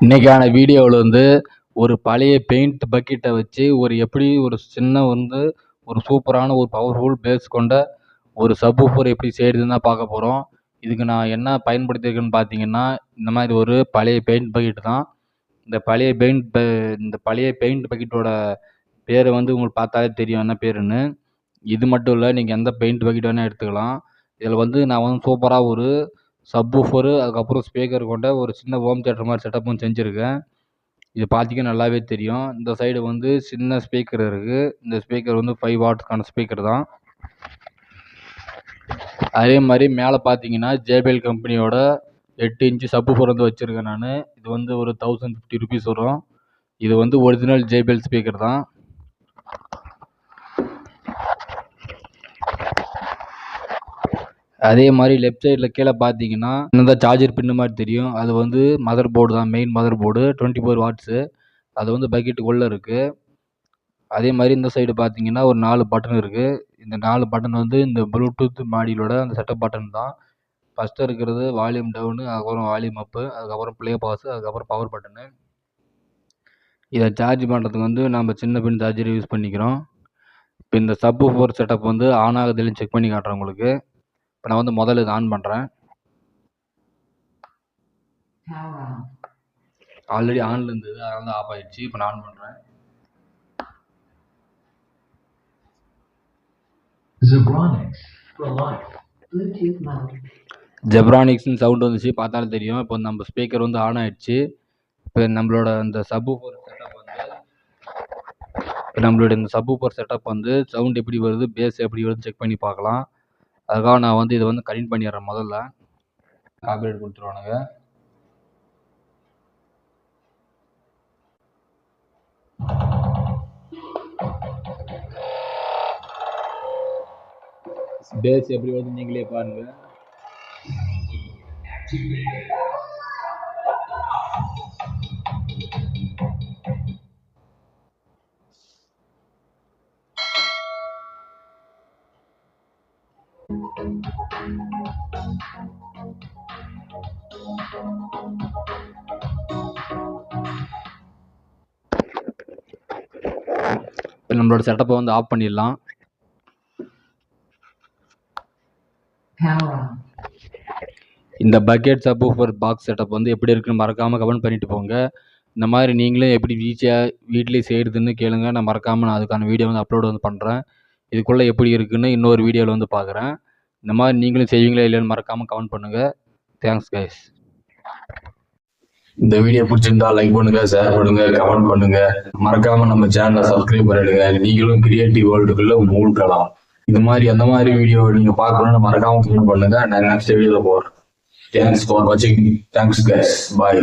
இன்னைக்கான வீடியோவில் வந்து ஒரு பழைய பெயிண்ட் பக்கெட்டை வச்சு ஒரு எப்படி ஒரு சின்ன வந்து ஒரு சூப்பரான ஒரு பவர்ஃபுல் பேஸ் கொண்ட ஒரு சப்வூஃபர் எப்படி செய்கிறதுன்னு தான் பார்க்க போகிறோம் இதுக்கு நான் என்ன பயன்படுத்தியிருக்கேன்னு பார்த்தீங்கன்னா இந்த மாதிரி ஒரு பழைய பெயிண்ட் பக்கெட் தான். இந்த பழைய பெயிண்ட் இந்த பழைய பெயிண்ட் பக்கெட்டோட பேர் வந்து உங்களுக்கு பார்த்தாலே தெரியும் என்ன பேருன்னு. இது மட்டும் இல்லை நீங்கள் எந்த பெயிண்ட் பக்கெட் வேணால் எடுத்துக்கலாம். இதில் வந்து நான் வந்து சூப்பராக ஒரு சப்வூஃபரு அதுக்கப்புறம் ஸ்பீக்கர் கொண்ட ஒரு சின்ன ஹோம் தேட்டர் மாதிரி செட்டப்பும் செஞ்சுருக்கேன். இது பார்த்தீங்கன்னா நல்லாவே தெரியும். இந்த சைடு வந்து சின்ன ஸ்பீக்கர் இருக்குது இந்த ஸ்பீக்கர் வந்து ஃபைவ் வாட்ஸ்க்கான ஸ்பீக்கர் தான். அதே மாதிரி மேலே பார்த்தீங்கன்னா ஜேபிஎல் கம்பெனியோட எட்டு இன்ச்சு சப்வூஃபர் வந்து வச்சுருக்கேன் நான். இது வந்து ஒரு தௌசண்ட் ஃபிஃப்டி ருபீஸ் வரும். இது வந்து ஒரிஜினல் ஜேபிஎல் ஸ்பீக்கர் தான். அதே மாதிரி லெஃப்ட் சைடில் கீழே பார்த்தீங்கன்னா இந்த சார்ஜர் பின்னு மாதிரி தெரியும். அது வந்து மதர் போர்டு தான் main motherboard twenty four watts அது வந்து பக்கெட்டுக்குள்ளே இருக்குது அதே மாதிரி இந்த சைடு பார்த்தீங்கன்னா ஒரு நாலு பட்டன் இருக்குது இந்த நாலு பட்டன் வந்து இந்த ப்ளூடூத் மாடியிலோட அந்த செட்டப் பட்டன் தான். ஃபஸ்ட்டு இருக்கிறது வால்யூம் டவுனு அதுக்கப்புறம் வால்யூம் அப்பு அதுக்கப்புறம் ப்ளே பாஸு அதுக்கப்புறம் பவர் பட்டனு இதை சார்ஜ் பண்ணுறதுக்கு வந்து நம்ம சின்ன பின் சார்ஜர் யூஸ் பண்ணிக்கிறோம். இப்போ இந்த சப்பு ஃபோர் செட்டப் வந்து ஆன் ஆகுதுன்னு செக் பண்ணி காட்டுறேன் உங்களுக்கு. இப்போ நான் வந்து முதல்ல இதை ஆன் பண்ணுறேன். ஆல்ரெடி ஆன்ல இருந்தது அதனால தான் ஆஃப் ஆயிடுச்சு. இப்போ நான் ஆன் பண்ணுறேன். ஜெப்ரானிக்ஸ்னு சவுண்ட் வந்துச்சு பார்த்தாலே தெரியும். இப்போ நம்ம ஸ்பீக்கர் வந்து ஆன் ஆயிடுச்சு. இப்போ நம்மளோட அந்த சப்பு இப்போ நம்மளுடைய இந்த சப்வூஃபர் செட்டப் வந்து சவுண்ட் எப்படி வருது பேஸ் எப்படி வருது செக் பண்ணி பார்க்கலாம். அதுக்காக நான் வந்து இதை வந்து கனெக்ட் பண்ணிடுறேன் முதல்ல. காப்பிரைட் கொடுத்துருவானுங்க. பேஸ் எப்படி வருது நீங்களே பாருங்கள் இப்போ நம்மளோட செட்டப்பை வந்து ஆஃப் பண்ணிடலாம். இந்த பக்கெட் சப்வூஃபர் பாக்ஸ் செட்டப் வந்து எப்படி இருக்குன்னு மறக்காமல் கமெண்ட் பண்ணிட்டு போங்க. இந்த மாதிரி நீங்களும் எப்படி ஈஸியாக வீட்லேயே செய்கிறதுன்னு கேளுங்க. நான் மறக்காமல் நான் அதுக்கான வீடியோ வந்து அப்லோடு வந்து பண்ணுறேன் இதுக்குள்ளே எப்படி இருக்குன்னு இன்னொரு வீடியோவில் வந்து பார்க்குறேன் இந்த மாதிரி நீங்களும் செய்வீங்களா இல்லைன்னு மறக்காமல் கமெண்ட் பண்ணுங்கள் தேங்க்ஸ் கைஸ் இந்த வீடியோ பிடிச்சிருந்தா லைக் பண்ணுங்க ஷேர் பண்ணுங்க கமெண்ட் பண்ணுங்க. மறக்காம நம்ம சேனலை சப்ஸ்கிரைப் பண்ணிடுங்க. நீங்களும் கிரியேட்டிவ் வேர்ல்டுக்குள்ள மூழ்கலாம். இது மாதிரி அந்த மாதிரி வீடியோ நீங்க பார்க்கணும்னு மறக்காம கமெண்ட் பண்ணுங்க. நான் நெக்ஸ்ட் வீடியோல போறேன். தேங்க்ஸ் ஃபார் வாட்சிங் தேங்க்ஸ் கைஸ் பாய்